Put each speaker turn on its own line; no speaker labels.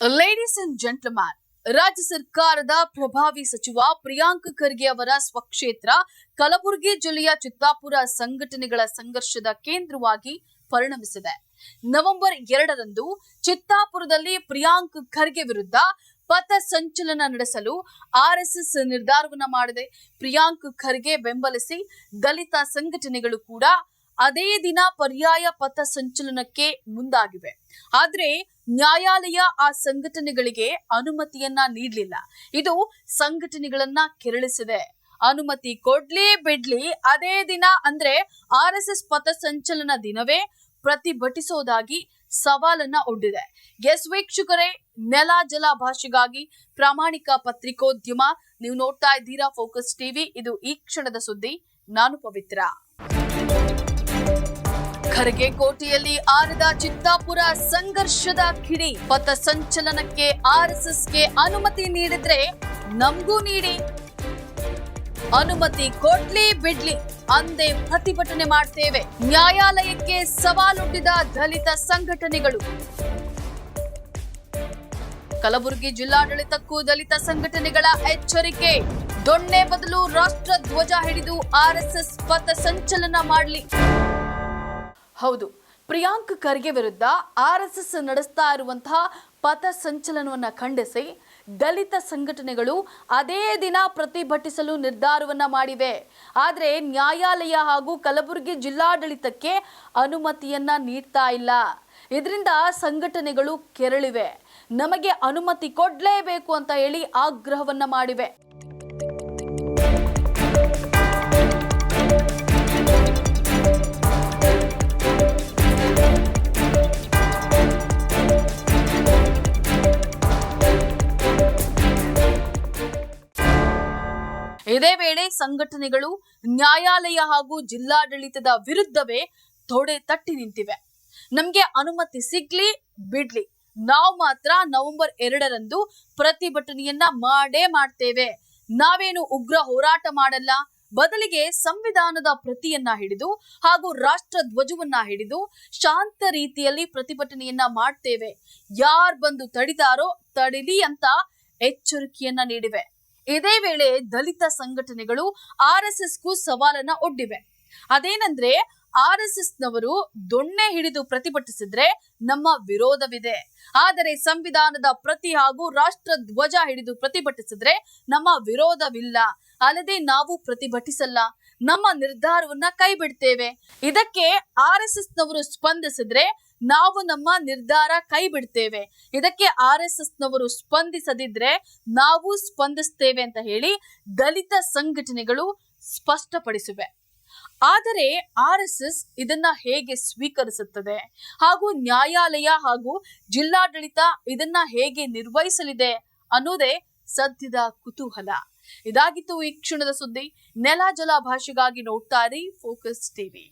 Ladies and gentleman ರಾಜ್ಯ ಸರ್ಕಾರದ ಪ್ರಭಾವಿ ಸಚಿವ ಪ್ರಿಯಾಂಕ್ ಖರ್ಗೆ ಅವರ ಸ್ವಕ್ಷೇತ್ರ ಕಲಬುರಗಿ ಜಿಲ್ಲೆಯ ಚಿತ್ತಾಪುರ ಸಂಘಟನೆಗಳ ಸಂಘರ್ಷದ ಕೇಂದ್ರವಾಗಿ ಪರಿಣಮಿಸಿದೆ. ನವೆಂಬರ್ ಎರಡರಂದು ಚಿತ್ತಾಪುರದಲ್ಲಿ ಪ್ರಿಯಾಂಕ್ ಖರ್ಗೆ ವಿರುದ್ಧ ಪಥ ಸಂಚಲನ ನಡೆಸಲು ಆರ್ಎಸ್ಎಸ್ ನಿರ್ಧಾರವನ್ನ ಮಾಡಿದೆ. ಪ್ರಿಯಾಂಕ್ ಖರ್ಗೆ ಬೆಂಬಲಿಸಿ ದಲಿತ ಸಂಘಟನೆಗಳು ಕೂಡ ಅದೇ ದಿನ ಪರ್ಯಾಯ ಪಥ ಸಂಚಲನಕ್ಕೆ ಮುಂದಾಗಿವೆ. ಆದ್ರೆ ನ್ಯಾಯಾಲಯ ಆ ಸಂಘಟನೆಗಳಿಗೆ ಅನುಮತಿಯನ್ನ ನೀಡಲಿಲ್ಲ. ಇದು ಸಂಘಟನೆಗಳನ್ನ ಕೆರಳಿಸಿದೆ. ಅನುಮತಿ ಕೊಡ್ಲಿ ಬಿಡ್ಲಿ ಅದೇ ದಿನ ಅಂದ್ರೆ ಆರ್ ಎಸ್ ಎಸ್ ಪಥ ಸಂಚಲನ ದಿನವೇ ಪ್ರತಿಭಟಿಸೋದಾಗಿ ಸವಾಲನ್ನ ಒಡ್ಡಿದೆ. ಎಸ್ ವೀಕ್ಷಕರೇ, ನೆಲ ಜಲ ಭಾಷೆಗಾಗಿ ಪ್ರಾಮಾಣಿಕ ಪತ್ರಿಕೋದ್ಯಮ. ನೀವು ನೋಡ್ತಾ ಇದ್ದೀರಾ ಫೋಕಸ್ ಟಿವಿ. ಇದು ಈ ಕ್ಷಣದ ಸುದ್ದಿ. ನಾನು ಪವಿತ್ರ. ಖರ್ಗೆ ಕೋಟೆಯಲ್ಲಿ ಆರದ ಚಿತ್ತಾಪುರ ಸಂಘರ್ಷದ ಕಿಡಿ. ಪಥ ಸಂಚಲನಕ್ಕೆ ಆರ್ಎಸ್ಎಸ್ಗೆ ಅನುಮತಿ ನೀಡಿದ್ರೆ ನಮಗೂ ನೀಡಿ. ಅನುಮತಿ ಕೊಡ್ಲಿ ಬಿಡ್ಲಿ ಅಂದೇ ಪ್ರತಿಭಟನೆ ಮಾಡ್ತೇವೆ. ನ್ಯಾಯಾಲಯಕ್ಕೆ ಸವಾಲೊಡ್ಡಿದ ದಲಿತ ಸಂಘಟನೆಗಳು. ಕಲಬುರಗಿ ಜಿಲ್ಲಾಡಳಿತಕ್ಕೂ ದಲಿತ ಸಂಘಟನೆಗಳ ಎಚ್ಚರಿಕೆ. ದೊಣ್ಣೆ ಬದಲು ರಾಷ್ಟ್ರ ಧ್ವಜ ಹಿಡಿದು ಆರ್ಎಸ್ಎಸ್ ಪಥ ಸಂಚಲನ ಮಾಡಲಿ. ಹೌದು. ಪ್ರಿಯಾಂಕ್ ಖರ್ಗೆ ವಿರುದ್ಧ ಆರ್ ಎಸ್ ಎಸ್ ನಡೆಸ್ತಾ ಇರುವಂತಹ ಪಥ ಸಂಚಲನವನ್ನ ಖಂಡಿಸಿ ದಲಿತ ಸಂಘಟನೆಗಳು ಅದೇ ದಿನ ಪ್ರತಿಭಟಿಸಲು ನಿರ್ಧಾರವನ್ನ ಮಾಡಿವೆ. ಆದರೆ ನ್ಯಾಯಾಲಯ ಹಾಗೂ ಕಲಬುರಗಿ ಜಿಲ್ಲಾಡಳಿತಕ್ಕೆ ಅನುಮತಿಯನ್ನ ನೀಡ್ತಾ ಇಲ್ಲ. ಇದರಿಂದ ಸಂಘಟನೆಗಳು ಕೆರಳಿವೆ. ನಮಗೆ ಅನುಮತಿ ಕೊಡಲೇಬೇಕು ಅಂತ ಹೇಳಿ ಆಗ್ರಹವನ್ನ ಮಾಡಿವೆ. ಇದೇ ವೇಳೆ ಸಂಘಟನೆಗಳು, ನ್ಯಾಯಾಲಯ ಹಾಗೂ ಜಿಲ್ಲಾಡಳಿತದ ವಿರುದ್ಧವೇ ತೊಡೆ ತಟ್ಟಿ ನಿಂತಿವೆ. ನಮ್ಗೆ ಅನುಮತಿ ಸಿಗ್ಲಿ, ಬಿಡ್ಲಿ. ನಾವು ಮಾತ್ರ ನವೆಂಬರ್ ಎರಡರಂದು ಪ್ರತಿಭಟನೆಯನ್ನ ಮಾಡೇ ಮಾಡ್ತೇವೆ. ನಾವೇನು ಉಗ್ರ ಹೋರಾಟ ಮಾಡಲ್ಲ. ಬದಲಿಗೆ ಸಂವಿಧಾನದ ಪ್ರತಿಯನ್ನ ಹಿಡಿದು ಹಾಗೂ ರಾಷ್ಟ್ರ ಧ್ವಜವನ್ನ ಹಿಡಿದು ಶಾಂತ ರೀತಿಯಲ್ಲಿ ಪ್ರತಿಭಟನೆಯನ್ನ ಮಾಡ್ತೇವೆ. ಯಾರ್ ಬಂದು ತಡಿದಾರೋ ತಡಿಲಿ ಅಂತ ಎಚ್ಚರಿಕೆಯನ್ನ ನೀಡಿವೆ. ಇದೇ ವೇಳೆ ದಲಿತ ಸಂಘಟನೆಗಳು ಆರ್ ಎಸ್ ಎಸ್ಗೂ ಸವಾಲನ್ನ ಒಡ್ಡಿವೆ. ಅದೇನಂದ್ರೆ, ಆರ್ ಎಸ್ ಎಸ್ ನವರು ದೊಣ್ಣೆ ಹಿಡಿದು ಪ್ರತಿಭಟಿಸಿದ್ರೆ ನಮ್ಮ ವಿರೋಧವಿದೆ. ಆದರೆ ಸಂವಿಧಾನದ ಪ್ರತಿ ಹಾಗೂ ರಾಷ್ಟ್ರ ಧ್ವಜ ಹಿಡಿದು ಪ್ರತಿಭಟಿಸಿದ್ರೆ ನಮ್ಮ ವಿರೋಧವಿಲ್ಲ. ಅಲ್ಲದೆ ನಾವು ಪ್ರತಿಭಟಿಸಲ್ಲ. ನಮ್ಮ ನಿರ್ಧಾರವನ್ನ ಕೈ ಬಿಡ್ತೇವೆ ಇದಕ್ಕೆ ಆರ್ ಎಸ್ ಎಸ್ ನವರು ಸ್ಪಂದಿಸಿದ್ರೆ ನಾವು ನಮ್ಮ ನಿರ್ಧಾರ ಕೈ ಬಿಡ್ತೇವೆ ಇದಕ್ಕೆ ಆರ್ ಎಸ್ ಎಸ್ ನವರು ಸ್ಪಂದಿಸದಿದ್ರೆ ನಾವು ಸ್ಪಂದಿಸ್ತೇವೆ ಅಂತ ಹೇಳಿ ದಲಿತ ಸಂಘಟನೆಗಳು ಸ್ಪಷ್ಟಪಡಿಸಿವೆ. ಆದರೆ ಆರ್ ಎಸ್ ಎಸ್ ಇದನ್ನ ಹೇಗೆ ಸ್ವೀಕರಿಸುತ್ತದೆ? ಹಾಗೂ ನ್ಯಾಯಾಲಯ ಹಾಗೂ ಜಿಲ್ಲಾಡಳಿತ ಇದನ್ನ ಹೇಗೆ ನಿರ್ವಹಿಸಲಿದೆ ಅನ್ನೋದೇ ಸದ್ಯದ ಕುತೂಹಲ. ಇದಾಗಿತ್ತು ಈ ಕ್ಷಣದ ಸುದ್ದಿ. ನೆಲ ಜಲ ಭಾಷೆಗಾಗಿ ನೋಡ್ತಾರೆ ಫೋಕಸ್ ಟಿವಿ